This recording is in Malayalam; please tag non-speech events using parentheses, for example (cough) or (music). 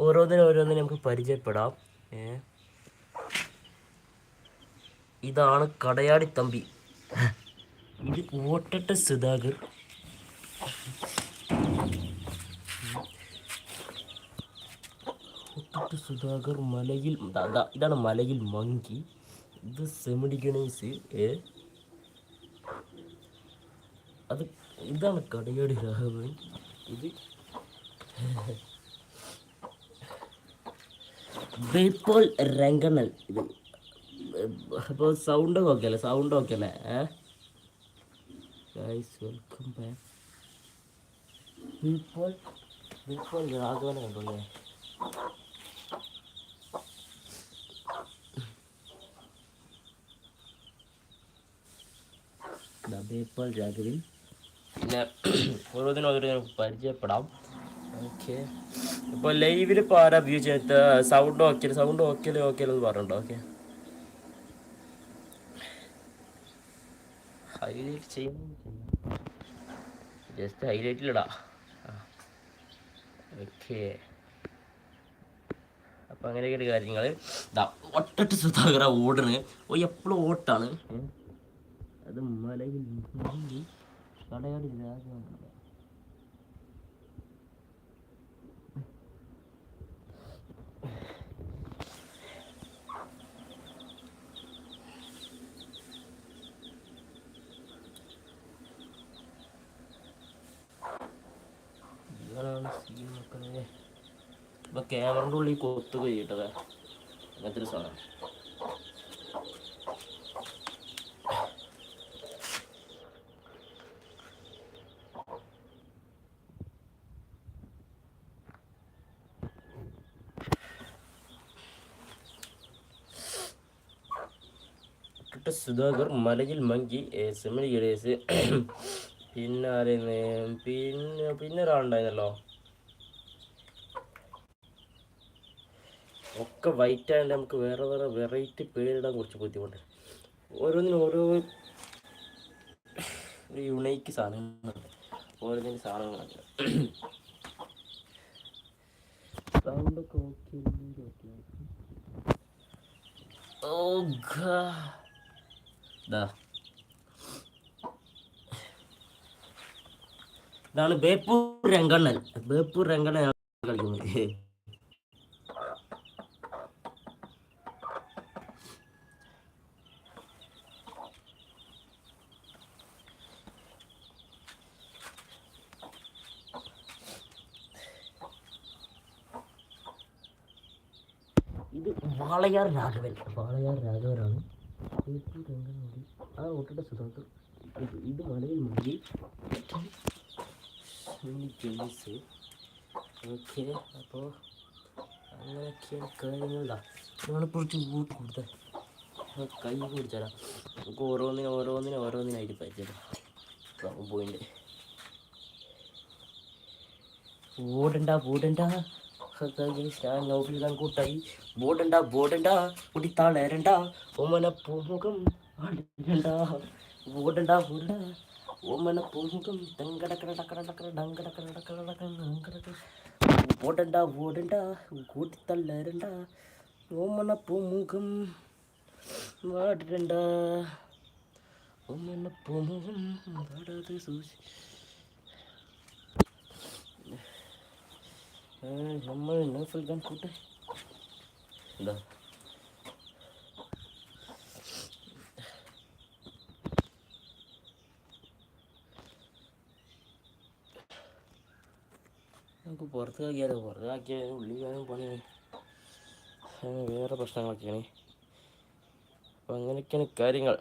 ഓരോന്നിനും ഓരോന്നിനും നമുക്ക് പരിചയപ്പെടാം. ഏ. ഇതാണ് കടയാടി തമ്പി. ഇത് ഓട്ടട്ട സുധാകർ. ഓട്ടട്ട സുധാകർ മലയിൽ ഇതാണ് മലയിൽ മങ്കി. ഇത് സെമിഡി ഗണേശ് ഏ. അത് ഇതാണ് കടയാടി രാഘവൻ. ഇത് ബേപ്പോൾ രംഗണൽ ഇത് അപ്പോൾ സൗണ്ട് ഓക്കെ അല്ലേ സൗണ്ട് ഓക്കെ അല്ലേ ഏ ഗൈസ് വെൽക്കം ബാക്ക് ബേപ്പോൾ ബേപ്പോൾ രാഘവനെ കണ്ടല്ലേ ബേപ്പോൾ രാഘവൻ പിന്നെ ഓരോന്നിനും ഓരോന്നിനും പരിചയപ്പെടാം ഓക്കെ ഇപ്പോൾ ലൈവിൽ ഇപ്പോൾ ആരാ വ്യൂ ചെയ്ത് sound okay sound okay okay എന്ന് പറഞ്ഞിട്ടുണ്ടോ? ഓക്കെ ഹൈലൈറ്റ് ചെയ്യണം ജസ്റ്റ് ഹൈലൈറ്റിലിടാ ഓക്കെ അപ്പം അങ്ങനെയൊക്കെയാണ് കാര്യങ്ങൾ ഒട്ടട്ട് സുധാകര ഓടണ്. ഓ എപ്പോഴും ഓട്ടാണ്. അത് മലയിൽ മുങ്ങി കടയാടി രാജാവില്ല ഇതാണ് സീൻ മക്കളെ ഇപ്പൊ ക്യാമറന്റെ ഉള്ളിൽ കൊത്തുക ചെയ്യട്ടത് അങ്ങനത്തെ ഒരു സാധനം. സുധാകർ മലയിൽ മങ്കി സെമിനി ഗണേശ്. (clears throat) പിന്നെ ആരെന്ന് പിന്നെ പിന്നെ ഒരാളുണ്ടായിരുന്നല്ലോ ഒക്കെ വൈറ്റ് ആയതുകൊണ്ട് നമുക്ക് വേറെ വേറെ വെറൈറ്റി പേരിടാൻ കുറച്ച് ബുദ്ധിമുട്ട്. ഓരോന്നിനും ഓരോ ഒരു യുണൈക്ക് സാധനങ്ങളുണ്ട്. ഓരോന്നിനും സാധനങ്ങളുണ്ട്. സൗണ്ടൊക്കെ ഓക്കെ ഓ ദാ. ഇതാണ് ബേപ്പൂർ രംഗണ്ണൻ. ബേപ്പൂർ രംഗണ്ണൻ കളിക്കുന്നത്. ഇത് വാളയാർ രാഘവൻ. വാളയാർ രാഘവനാണ്. ഏറ്റവും രംഗനോടി. ആ ഓട്ടിട്ട സുധാകർ ഇത് ഇത് മലയിൽ മുങ്ങി. ഗെയിംസ് ഓക്കെ അപ്പോൾ അങ്ങനെയൊക്കെയാണ് കാര്യങ്ങളുണ്ടാ നമ്മൾ കുറച്ച് കൊടുത്ത. കൊടുത്തേ കൈ കുടിച്ചാലാ നമുക്ക് ഓരോന്നിനും ഓരോന്നിനും ഓരോന്നിനായിട്ട് പരിചയം. പോയിന്റ്. ഓടണ്ട ഓടണ്ട. ஜெயிச்சிட்டா நோவில் தான் கூட்டாய் போடண்டா போடண்டா முடித்தாள் இரண்டா ஓமன பூமுகம் ஆடுடா போடண்டா போடா ஓமன பூமுகம் டங்கடக்கட டக்கட டக்கட டங்கடக்கட டக்கட டக்கட டங்கடக்க போடண்டா போடண்டா கூட்டித்தாள் இரண்டா ஓமன பூமுகம் வாடுடண்டா ஓமன பூமுகம் வாடாத சூசி നമ്മൾ നൗഫൽ ഖാൻ കൂട്ടെ. എന്താ? നമുക്ക് പുറത്താക്കിയാലോ പുറത്താക്കിയാൽ ഉള്ളിക്കാനും പണിയായി വേറെ പ്രശ്നങ്ങളൊക്കെയാണ്. അപ്പം അങ്ങനെയൊക്കെയാണ് കാര്യങ്ങൾ.